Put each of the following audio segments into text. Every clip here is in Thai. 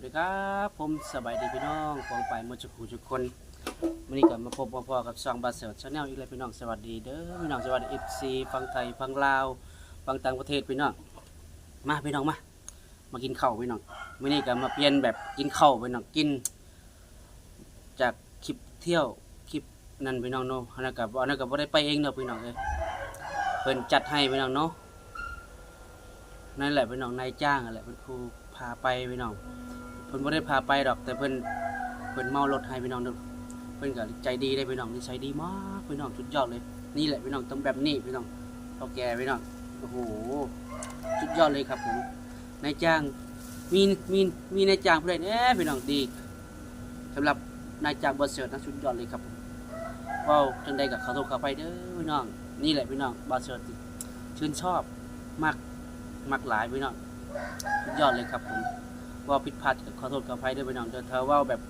วัสดีครับ ผมสบายดีพี่น้องปองไปมจุกูจุกคนวันนี้ก็มาพบพ่อๆกับซองบาเซลชาแนลอีกแล้วพี่น้องสวัสดีเด้อพี่น้องสวัสดีเอฟซีฟังไทยฟังลาวฟังต่างประเทศพี่น้องมาพี่น้องมามากินข้าวพี่น้องวันนี้ก็มาเปลี่ยนแบบกินข้าวพี่น้องกิน จากคลิปเที่ยวคลิปนั่นพี่น้องเนาะอันนั้นกับอันนั้นก็บ่ได้ไปเองเนาะพี่น้องเอ้ยเพิ่นจัดให้พี่น้องเนาะนั่นแหละพี่น้องนายจ้างนั่นแหละเป็นครูพาไปพี่น้อง เพิ่นบ่ได้พาไปดอก แต่เพิ่นเพิ่นเมารถให้พี่น้องเด้อเพิ่นก็ใจดีได้พี่น้องนิสัยดีมากพี่น้องสุดยอดเลย นี่แหละพี่น้องต้องแบบนี้พี่น้องเฒ่าแก่พี่น้องโอ้โหสุดยอดเลยครับผมนายจ้างมีมีมีนายจ้างผู้ใดแหน่พี่น้องดีสำหรับนายจ้างบ่เสิร์ตนะสุดยอดเลยครับผมว้าจังใดก็ขอโทษขออภัยเด้อพี่น้อง นี่แหละพี่น้องบ่เสิร์ตชื่นชอบมากมากหลายพี่น้องสุดยอดเลยครับผม ว่าผิดพลาดขอโทษขออภัยด้วยพี่น้องเด้อว่าแบบ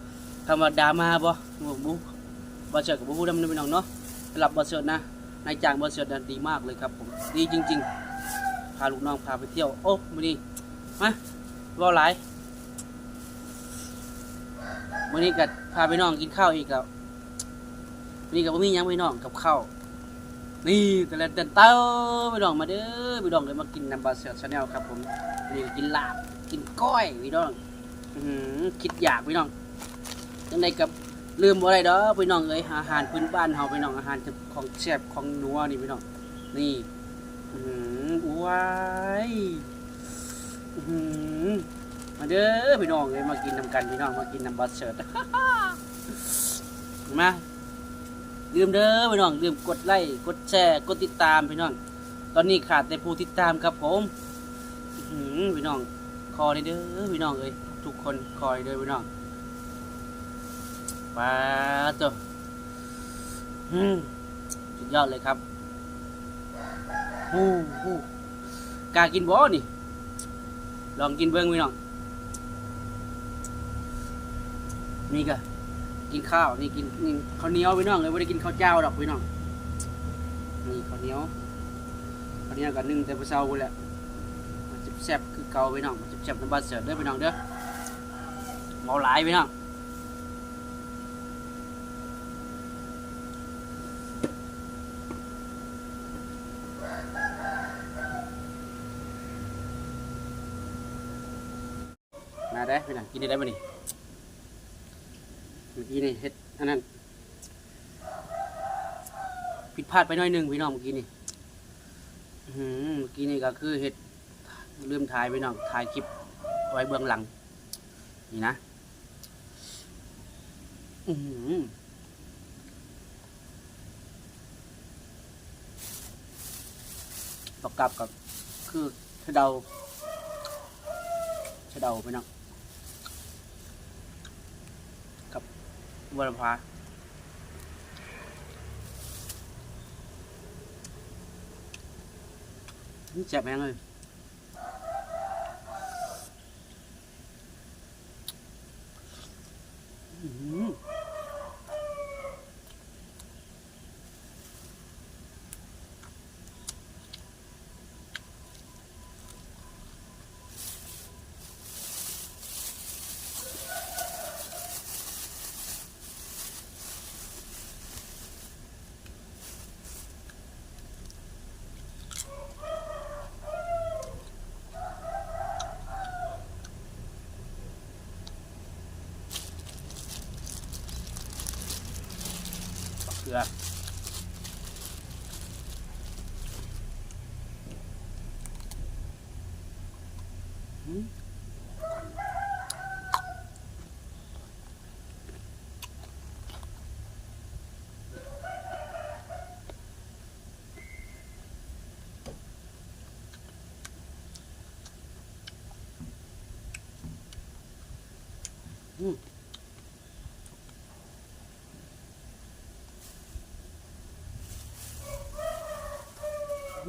คำว่าดราม่าบ่บ่บ่บ่เชิดกับบ่พูดนำพี่น้องเนาะสำหรับบ่เชิดนะนายจ้างบ่เชิดนดีมากเลยครับผมดีจริง ๆ พาลูกน้องพาไปเที่ยวโอ้มื้อนี้มาเว้าหลายมื้อนี้ก็พาพี่น้องกินข้าวอีกแล้วมื้อนี้ก็บ่มีหยังพี่น้องกับข้าวนี่แต่ละเดินเต้าพี่น้องมาเด้อพี่น้องเลยมากินน้ำบาเซลชาแนลครับผมนี่กินลาบ กินก้อยพี่น้องคิดอยากพี่น้องจังไดกับลืมบ่ไรเด้อพี่น้องเอ้ยอาหารพื้นบ้านเฮาพี่น้องอาหารของแซ่บของนัวนี่พี่น้องนี่อื้อหือว้ายอื้อหือมาเด้อพี่น้องเอ้ยมากินนำกันพี่น้องมากินนำบัสเชิร์ดมาลืมเด้อพี่น้องลืมกดไลค์กดแชร์กดติดตามพี่น้อง ตอนนี้ขาดแต่ผู้ติดตามครับผมพี่น้อง คอยเด้อพี่น้องเอ้ยทุกคนคอยเด้อพี่น้องปาตัวสุดยอดเลยครับฮู้ฮู้กากินบ่นี่ ลองกินเบิ้งพี่น้องนี่ก็กินข้าวนี่กินนี่ข้าวเหนียวพี่น้องเลยไม่ได้กินข้าวเจ้าดอกพี่น้องนี่ข้าวเหนียวข้าวเหนียวกับนึ่งแต่พอเช้าพุ่นแหละ แซ่บคือเก่าไปน้องมันจะแซ่บน้ำบาเสิร์ฟเด้อไปน้องเด้อเมาหลายไปน้องมาได้อพี่น้องกินได้ได้บ่นี่เมื่อกี้นี่เฮ็ดอันนั้นผิดพลาดไปหน่อยหนึ่งพี่น้องเมื่อกี้นี่เมื่อกี้นี่ก็คือเฮ็ด ลืมถ่ายไปน้องถ่ายคลิปไว้เบื้องหลัง นี่นะอือหือประกอบกับคือชะเดาชะเดาไปน้องกับวรพานี่แจ็บแม่งเลย อื มบัก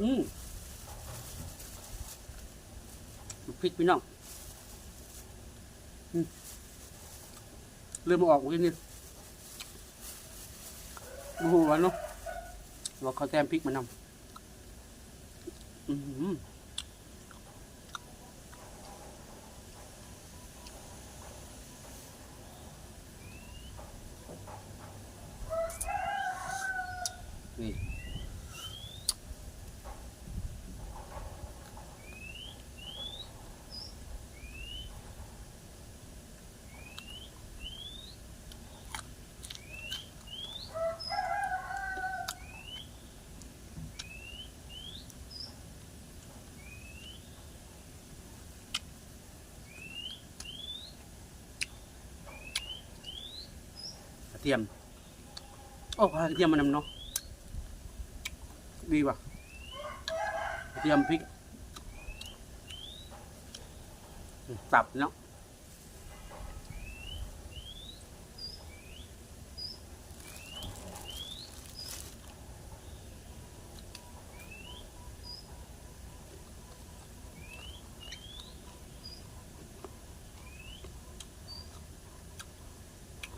อืมพริกพี่น้องเริ่มออกอีกนิดโอ้โหวานเนาะว่าเขาแต้มพริกมานำอืมนี่ เทียมโอ้กระเทียมมันนำเนาะดีว่ะกระเทียมพริกตับเนาะ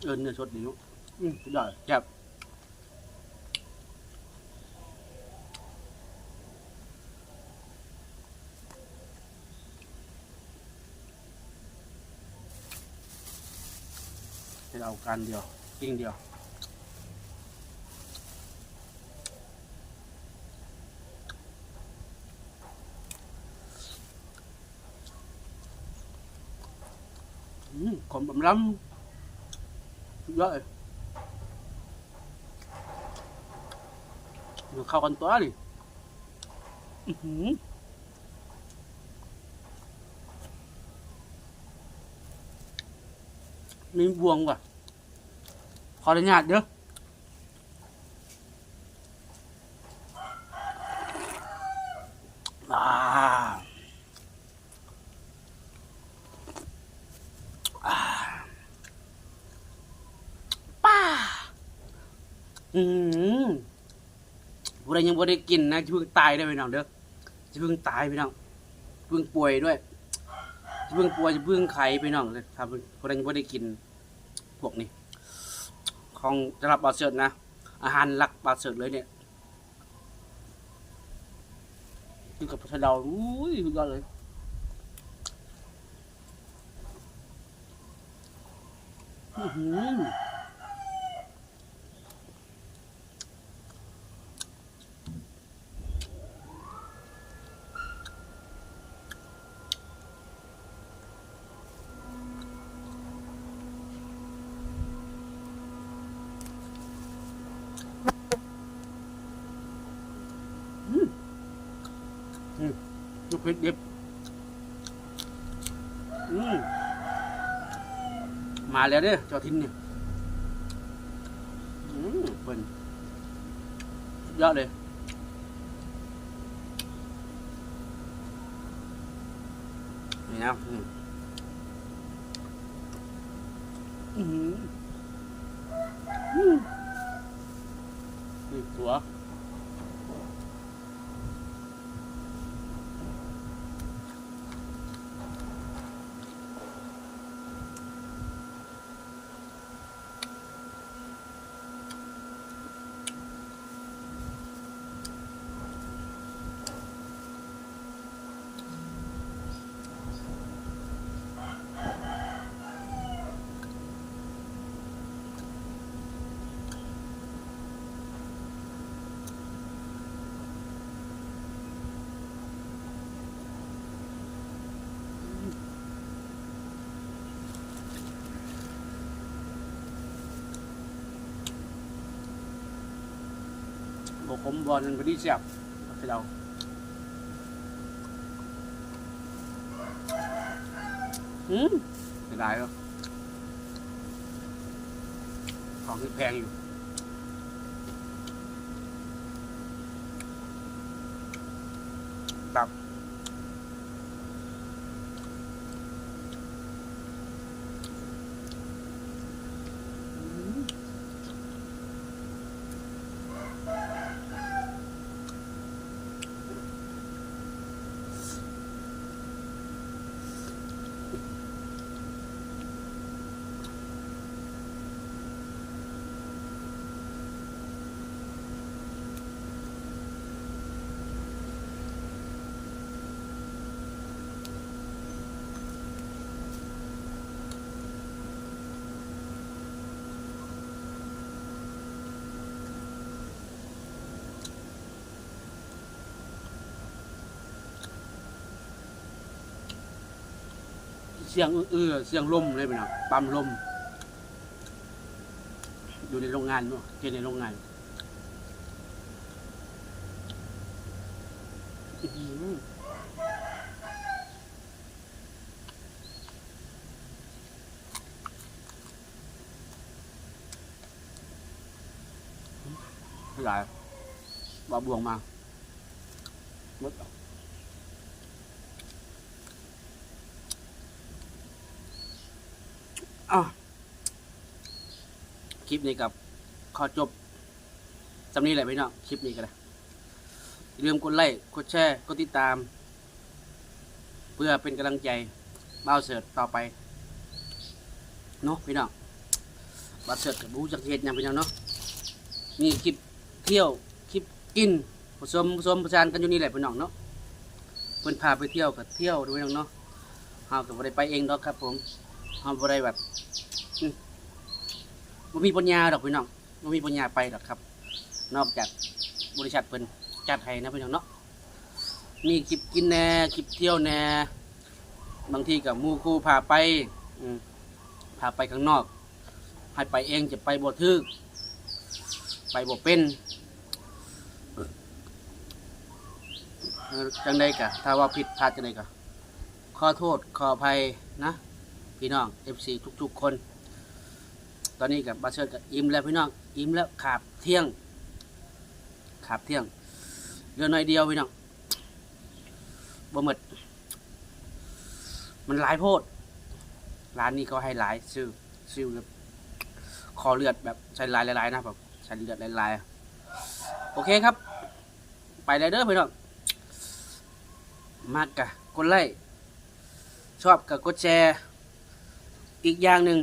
เออเนื้อสดดีเนาะ อืมสุดยอดครับจะเอาการเดียวกิ้งเดียวอืมขมบำล้ำสุดยอด เลยเดี๋ยวเข้ากันตัวดิอื้อหือมีบวงว่ะ ขออนุญาตเด้ออ่าอ่าป้า อืม ผู้ใดยังบ่ได้กินนะจะเพิ่งตายได้อพี่น้องเด้อจะเพิ่งตายพี่น้องเพิ่งป่วยด้วยจะเพิ่งป่วยจะเพิ่งไข้พี่น้องเลยถ้าผู้ใดยังบ่ได้กินพวกนี้ ของสำหรับบาเสิร์ตนะ อาหารหลักบาเสิร์ตเลยเนี่ยกินกับผัดดาวอุ้ยสุดยอดเลยอื้อหือลูกเพชรดิบอืมมาแล้วเด้อเจ้าทินเนี่ยอืมเป็นยอดเลยนี่นะอืมอืมอืมนี่ตัว บผมบอลนันพอดีเสียบไปเราอืมเสียดายแล้วของที่แพงอยู่ตับ เสียงเอื้อเสียงลมเลยไปนะปั๊มลม อยู่ในโรงงานเนาะกินในโรงงานอื้อหือหลายบาบวงมาหมด อะคลิปนี้กับขอจบจำนี้แหละพี่น้องคลิปนี้กันเลยอย่าลืมกดไลค์กดแชร์กดติดตาม เพื่อเป็นกำลังใจบ้าเสิร์ตต่อไปเนาะพี่น้องบ้าเสิร์ตกับบูจักเหตุหยังพี่น้องเนาะนี่คลิปเที่ยวคลิปกินผสมผสมประสานกันอยู่นี่แหละพี่น้องเนาะเพิ่นพาไปเที่ยวกับเที่ยวด้วยน้องเนาะเฮาก็บ่ได้ไปเองดอกครับผม เฮาบ่ได้แบบอืมบ่มีปัญญาดอกพี่น้องบ่มีปัญญาไปดอกครับ นอกจากบริษัทเพิ่นจัดให้นะพี่น้องเนาะมีคลิปกินแน่คลิปเที่ยวแน่บางทีกับมูครูพาไปอืพาไปข้างนอก ให้ไปเองจะไปบ่ทึกไปบ่เป็นจังใดกะถ้าว่าผิดพลาดจังใดกะขอโทษขออภัยนะ พี่น้อง FC ทุกๆคน ตอนนี้กับบาเชิญกับอิ่มแล้วพี่น้องอิ่มแล้วขาบเที่ยงขาบเที่ยงเหลือหน่อยเดียวพี่น้องบ่หมดมันหลายโพด ร้านนี้เขาให้หลายซื้อซื้อแบบคอเลือดแบบใช้ลายลายๆนะแบบใช้เลือดลายๆโอเคครับ ไปเลยเด้อพี่น้องมากกะกดไลค์ชอบกับกดแชร์ อีกอย่างหนึ่ง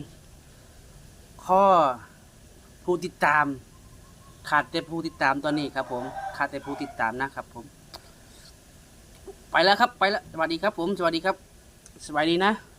ข้อผู้ติดตาม ขาดแต่ผู้ติดตามตอนนี้ครับ ผมขาดแต่ผู้ติดตามนะครับ ผม ไปแล้วครับ ไปแล้วสวัสดีครับ ผม สวัสดีครับ สวัสดีนะ